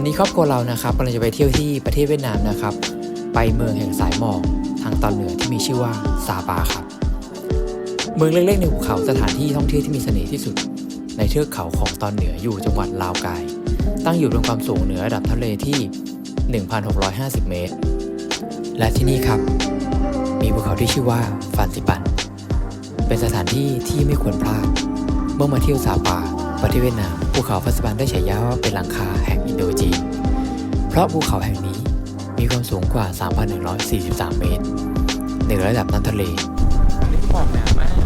วันนี้ครอบครัวเรานะครับกำลังจะไปเที่ยวที่ประเทศเวียดนามนะครับ ไปเมืองแห่งสายหมอกทางตอนเหนือที่มีชื่อว่าซาปาครับ เมืองเล็กๆในภูเขาสถานที่ท่องเที่ยวที่มีเสน่ห์ที่สุด ในเทือกเขาของตอนเหนืออยู่จังหวัดลาวกาย ตั้งอยู่บนความสูงเหนือระดับทะเลที่ 1,650 เมตร และที่นี่ครับ มีภูเขาที่ชื่อว่าฟานซิปัน เป็นสถานที่ที่ไม่ควรพลาด เมื่อมาเที่ยวซาปาะเทศเวียดนามภูเขาฟัสบันได้ฉายาว่าเป็นหลังคาแห่งอินโดจีน เพราะภูเขาแห่งนี้มีความสูงกว่า 3,143 เมตรเหนือระดับน้ำทะเลนี่หมอกหนามาก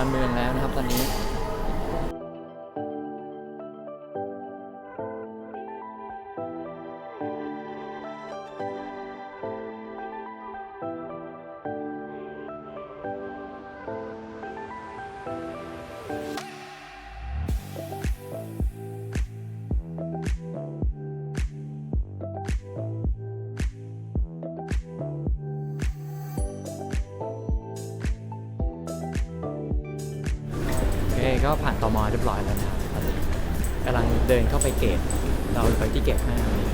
อนเมืองแล้ว ก็ผ่านตมเรียบร้อยแล้วนะครับตอนนี้กำลังเดินเข้าไปเกตเราไปที่เกตห้านี่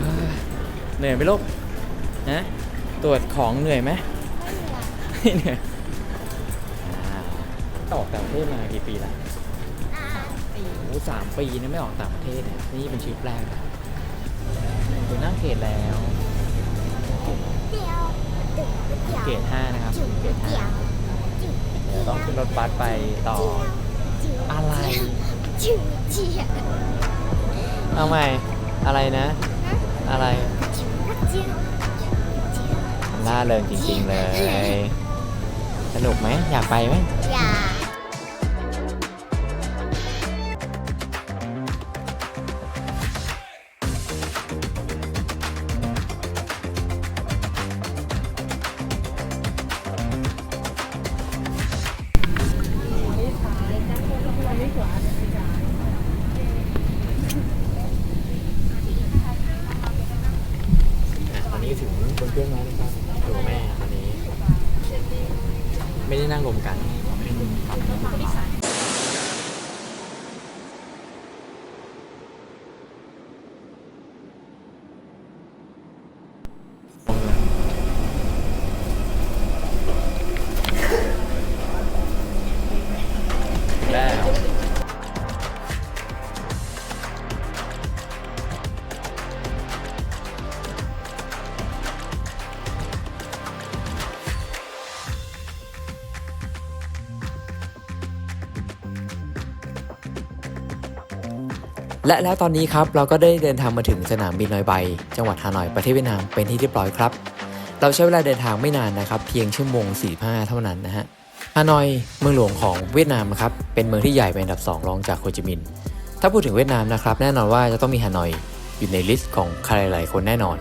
เฮ้ยเหนื่อยไหมลูกนะตรวจของเหนื่อยไหมไม่เหนื่อยอ่าออกต่างประเทศมากี่ปีแล้วโอ้สามปีนะไม่ออกต่างประเทศเนี่ยนี่เป็นทริปแรกนะถึงหน้าเกตแล้วเกตห้านะครับเกตห้า เดี๋ยวต้องขึ้นรถบัสไปต่ออะไรชื่อเจียเอาใหม่อะไรนะ อะไรเจียล่าเริงจริงๆเลย สนุกไหมอยากไปไหมอย่าอ่ และแล้วตอนนี้ครับเราก็ได้เดินทางมาถึงสนามบินนอยใบจังหวัดฮานอยประเทศเวียดนามเป็นที่เรียบร้อยครับ เราใช้เวลาเดินทางไม่นานนะครับ เพียงชั่วโมง 45 เท่านั้นนะฮะฮานอยเมืองหลวงของเวียดนามครับเป็นเมืองที่ใหญ่เป็นอันดับ 2 รองจากโฮจิมินห์ถ้าพูดถึงเวียดนามนะครับแน่นอนว่าจะต้องมีฮานอยอยู่ในลิสต์ของใครหลายคนแน่นอน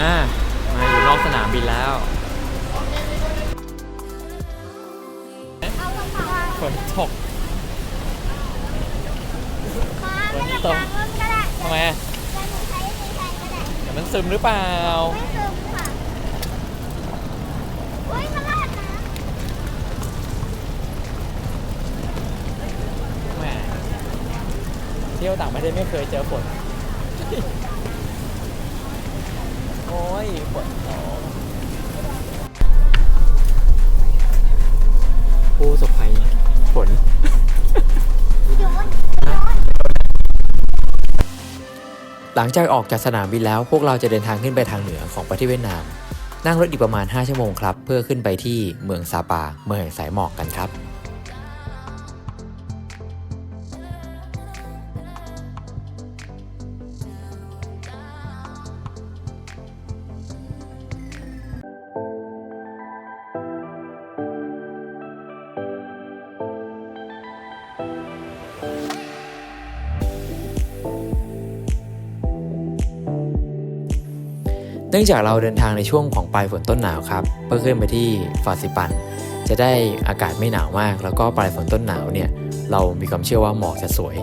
อ่า มาอยู่นอกสนามบินแล้วฝนตกฝนตกทำไมอะเดี๋ยวมันซึมหรือเปล่าแหมเที่ยวต่างประเทศไม่เคยเจอฝน โอ้ยฝนตก หลังจากออกจากสนามบินแล้วพวกเราจะเดินทางขึ้นไปทางเหนือของประเทศเวียดนาม นั่งรถอีกประมาณ 5 ชั่วโมงครับ เพื่อขึ้นไปที่เมืองซาปา เมืองแห่งสายหมอกกันครับ นื่องจากเราเดินทางในช่วงของปลายฝนต้นหนาวครับเพื่อขึ้นไปที่ฟาซิปัน จะได้อากาศไม่หนาวมาก แล้วก็ปลายฝนต้นหนาวเนี่ยเรามีความเชื่อว่าหมอกจะสวย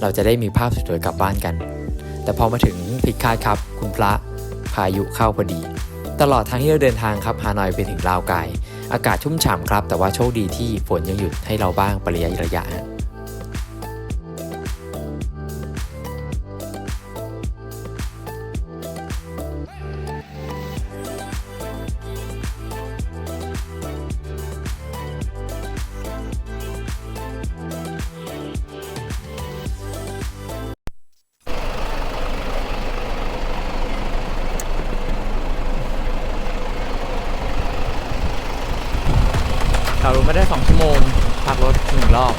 เราจะได้มีภาพสวยๆกลับบ้านกัน แต่พอมาถึงผิดคาดครับ คุณพระพายุเข้าพอดี ตลอดทางที่เราเดินทางครับฮานอยไปถึงลาวไกาย อากาศชุ่มฉ่ำครับ แต่ว่าโชคดีที่ฝนยังหยุดให้เราบ้างปริยระยะ ฮะขับรถมาได้2ชั่วโมงพักรถหนึ่งรอบ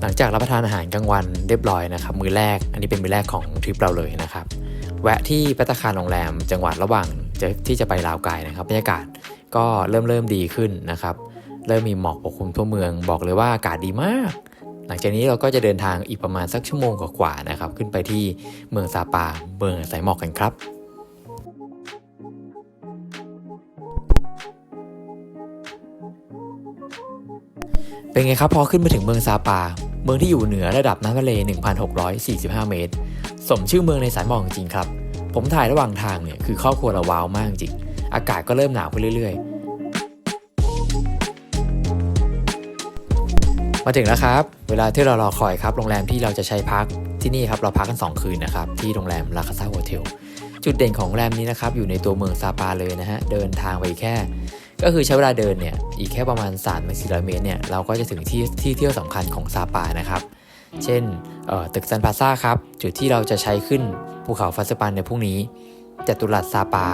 หลังจากรับประทานอาหารกลางวันเรียบร้อยนะครับ มื้อแรกอันนี้เป็นมื้อแรกของทริปเราเลยนะครับ แวะที่ปัตตาคารโรงแรมจังหวัดระหว่างที่จะไปลาวไกายนะครับบรรยากาศก็เริ่มเริ่มดีขึ้นนะครับ เริ่มมีหมอกปกคลุมทั่วเมือง บอกเลยว่าอากาศดีมาก หลังจากนี้เราก็จะเดินทางอีกประมาณสักชั่วโมงกว่าๆนะครับ ขึ้นไปที่เมืองซาปาเมืองสายหมอกกันครับเป็นไงครับพอขึ้นมาถึงเมืองซาปา เมืองที่อยู่เหนือระดับน้ำทะเล 1,645 เมตร สมชื่อเมืองในสายหมอกจริงครับ ผมถ่ายระหว่างทางเนี่ยคือครอบครัวเราว้าวมากจริง อากาศก็เริ่มหนาวขึ้นเรื่อยๆ มาถึงแล้วครับ เวลาที่เรารอคอยครับ โรงแรมที่เราจะใช้พักที่นี่ครับเราพักกัน 2 คืนนะครับ ที่โรงแรมลาคาซาโฮเทลจุดเด่นของโรงแรมนี้นะครับ อยู่ในตัวเมืองซาปาเลยนะฮะ เดินทางไปแค่ ก็คือใช้เวลาเดินเนี่ย อีกแค่ประมาณ3 4 0 0เมตรเนี่ย เราก็จะถึงที่ที่เที่ยวสำคัญของซาปานะครับ เช่นตึกซันพาซาครับ จุดที่เราจะใช้ขึ้นภูเขาฟัสปันในพรุ่งนี้จัตุรัสซาปา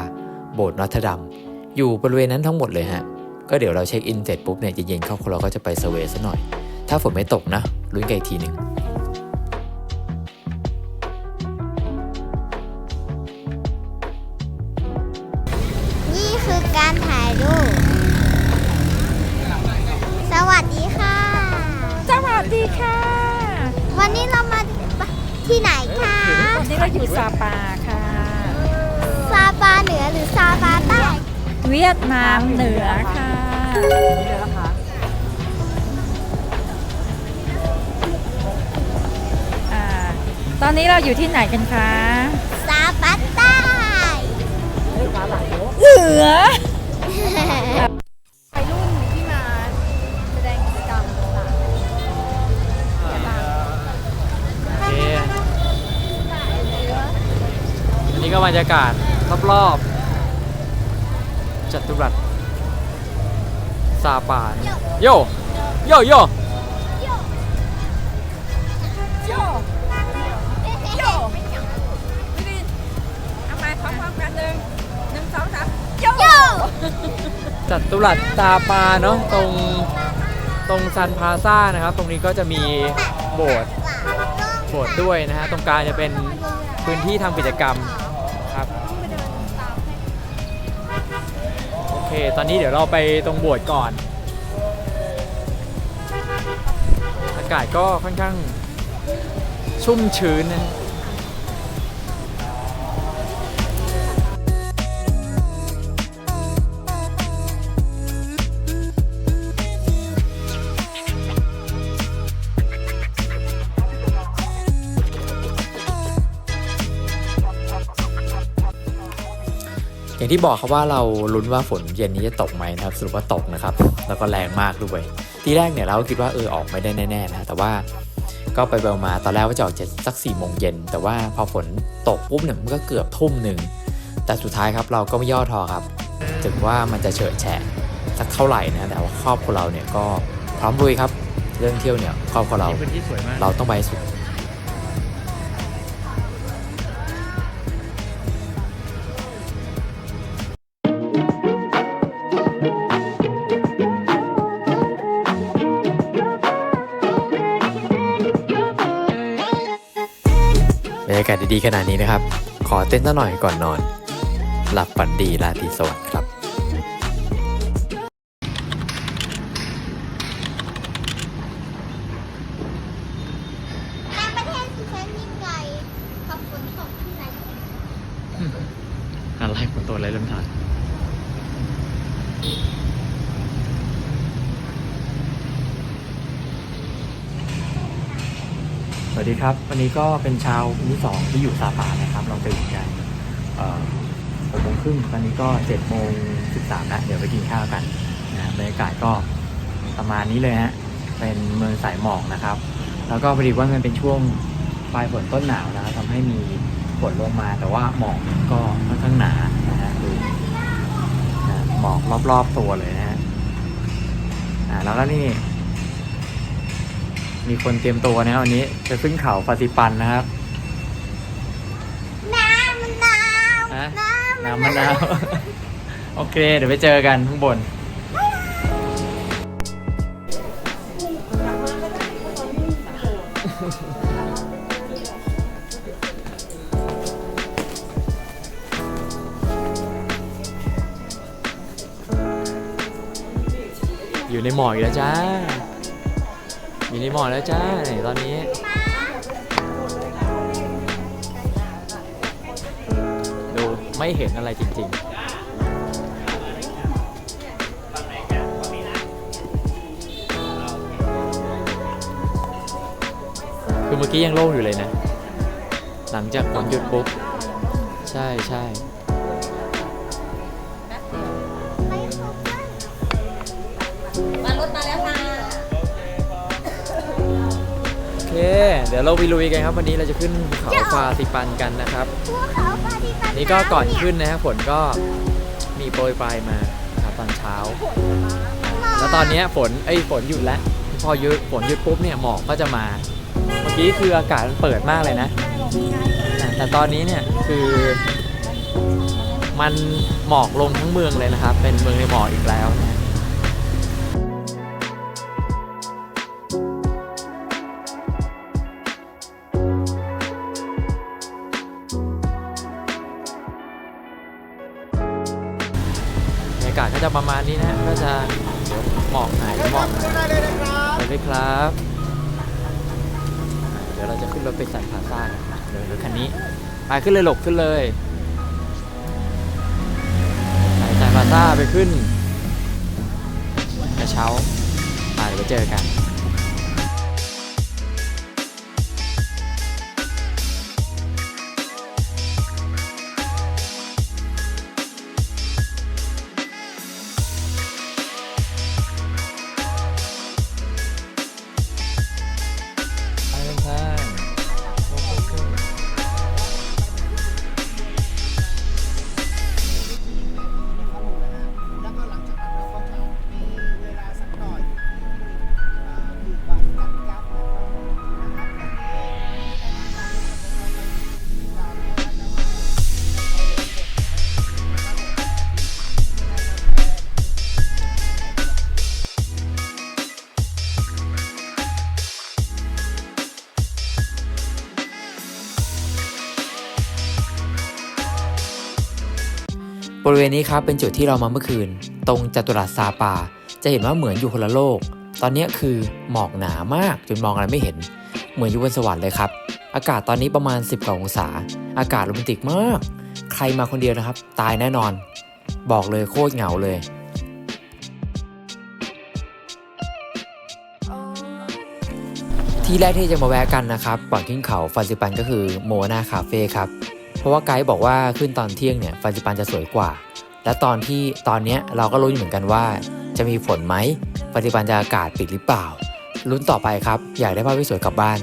โบสถ์นอตเทดัมอยู่บริเวณนั้นทั้งหมดเลยฮะก็เดี๋ยวเราเช็คอินเสร็จปุ๊บเนี่ยเย็นๆครอบครัวเราก็จะไปเซเวย์ซะหน่อย ถ้าฝนไม่ตกนะลุ้นกันอีกทีหนึ่งนี่คือการถ่ายรูป สวัสดีค่ะ สวัสดีค่ะ วันนี้เรามาที่ไหนคะวันนี้เราอยู่ซาปาค่ะ ซาปาเหนือหรือซาปาใต้ เวียดนามเหนือค่ะ ตอนนี้เราอยู่ที่ไหนกันคะซาปาใต้เหนือโอเคอันนี้ก็บรรยากาศรอบๆจัตุรัสซาปานโยโยโย จัตุรัสซาปาเนาะตรงตรงซันพลาซ่านะครับ ตรงนี้ก็จะมีโบสถ์โบสถ์ด้วยนะฮะตรงกลางจะเป็นพื้นที่ทำกิจกรรมครับโอเค ตอนนี้เดี๋ยวเราไปตรงโบวชก่อน อากาศก็ค่อนข้างชุ่มชื้นนะ อย่างที่บอกครับว่าเราลุ้นว่าฝนเย็นนี้จะตกไหมนะครับสรุปว่าตกนะครับ แล้วก็แรงมากด้วย ทีแรกเนี่ยเราก็คิดว่าเออออกไม่ได้แน่ๆนะแต่ว่าก็ไปเบลมาตอนแรกว่าจะออกเจ็ดสัก4ี่โมงเย็นแต่ว่าพอฝนตกปุ๊บเนี่ยมันก็เกือบทุ่มหนึ่งแต่สุดท้ายครับเราก็ไม่ย่อท้อครับ ถึงว่ามันจะเฉิดแฉะสักเท่าไหร่นะแต่ว่าครอบครัวเราเนี่ยก็พร้อมลุยครับ เรื่องเที่ยวเนี่ยครอบครัวเรานี่พื้นที่สวยมากเราต้องไปให้สุด อากาศดีๆขนาดนี้นะครับ ขอเต้นซะหน่อยก่อนนอน หลับฝันดีราตรีสวัสดิ์ครับ ในประเทศสุพรรณยิ่งใหญ่กับฝนตกที่ไหน อะไรฝนตกอะไรเริ่มถ่าย สวัส ดีครับ วันนี้ก็เป็นเช้าวันที่สองที่อยู่ซาปานะครับ เราตื่นกันหกโมงครึ่งตอนนี้ก็เจ็ดโมงสิบสามแล้วเดี๋ยวไปกินข้าวกันนะบรรยากาศก็ประมาณนี้เลยฮะเป็นเมืองสายหมอกนะครับ แล้วก็พอดีว่ามันเป็นช่วงปลายฝนต้นหนาวนะครับทำให้มีฝนลงมา แต่ว่าหมอกก็ค่อนข้างหนานะฮะดูหมอกรอบๆตัวเลยนะฮะอ่าแล้วก็นี่ มีคนเตรียมตัวนะวันนี้จะขึ้นเขาฟาติปันนะครับ น้ำมะนาวฮะ น้ำน้ำมะนาวโอเค เดี๋ยวไปเจอกันข้างบน อยู่ในหมอกอีกแล้วจ้าอยู่ ในหมอแล้วจ้าตอนนี้ดูไม่เห็นอะไรจริงๆคือเมื่อกี้ยังโล่งอยู่เลยนะ หลังจากฝนหยุดปุ๊บ ใช่ใช่ ยวเราไปลุยกันครับวันนี้เราจะขึ้นภูเขาฟาติปันกันนะครับ ภูเขาปาฏิปันนี่ก็ก่อนขึ้นนะครับฝนก็มีโปรยปลายมานะครับตอนเช้า แล้วตอนเนี้ยฝนไอ้ยฝนหยุดแล้วพอหยุดฝนหยุดปุ๊บเนี่ยหมอกก็จะมา เมื่อกี้คืออากาศมันเปิดมากเลยนะอะแต่ตอนนี้เนี่ยคือ มันหมอกลงทั้งเมืองเลยนะครับ เป็นเมืองในหมอกอีกแล้วนะากาศก็จะประมาณนี้นะก็จะหมอกหายหมอกหายไปเลยครับ เดี๋ยวเราจะขึ้นรถไปสันพาซ่าเดี๋ยวรถคันนี้ไปขึ้นเลยหลบขึ้นเลยไปสันพาซ่าไปขึ้นกระเช้ามาเดี๋ยวไปเจอกัน ริเวณนี้ครับเป็นจุดที่เรามาเมื่อคืน ตรงจัตุรัสซาปา จะเห็นว่าเหมือนอยู่คนละโลก ตอนนี้คือหมอกหนามากจนมองอะไรไม่เห็น เหมือนอยู่บนสวรรค์เลยครับ อากาศตอนนี้ประมาณ 10กว่าองศา อากาศโรแมนติกมาก ใครมาคนเดียวนะครับ ตายแน่นอน บอกเลยโคตรเหงาเลยที่แรกที่จะมาแวะกันนะครับก่อนขึ้นเขาฟานซิปันก็คือโมนาคาเฟ่ครับ เพราะว่าไกด์บอกว่าขึ้นตอนเที่ยงเนี่ยฟันจิปันจะสวยกว่า และตอนที่ตอนเนี้ยเราก็รู้เหมือนกันว่า จะมีฝนไหมฟันจิปันจะอากาศปิดหรือเปล่าลุ้นต่อไปครับ อยากได้ภาพที่สวยกลับบ้าน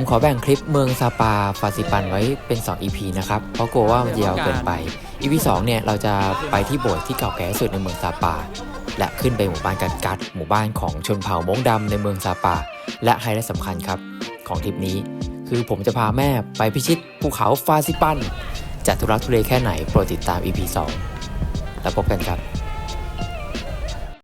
ผมขอแบ่งคลิปเมืองซาปาฟาซิปันไว้เป็น 2 EP นะครับ เพราะกลัวว่ามันจะยาวเกินไป EP 2เนี่ยเราจะไปที่โบสถ์ที่เก่าแก่ที่สุดในเมืองซาปา และขึ้นไปหมู่บ้านกัดกัด หมู่บ้านของชนเผ่ามงดำในเมืองซาปา และไฮไลท์สำคัญครับของทริปนี้ คือผมจะพาแม่ไปพิชิตภูเขาฟาซิปันจะทุรักทุเลแค่ไหนโปรดติดตาม EP 2 แล้วพบกันครับ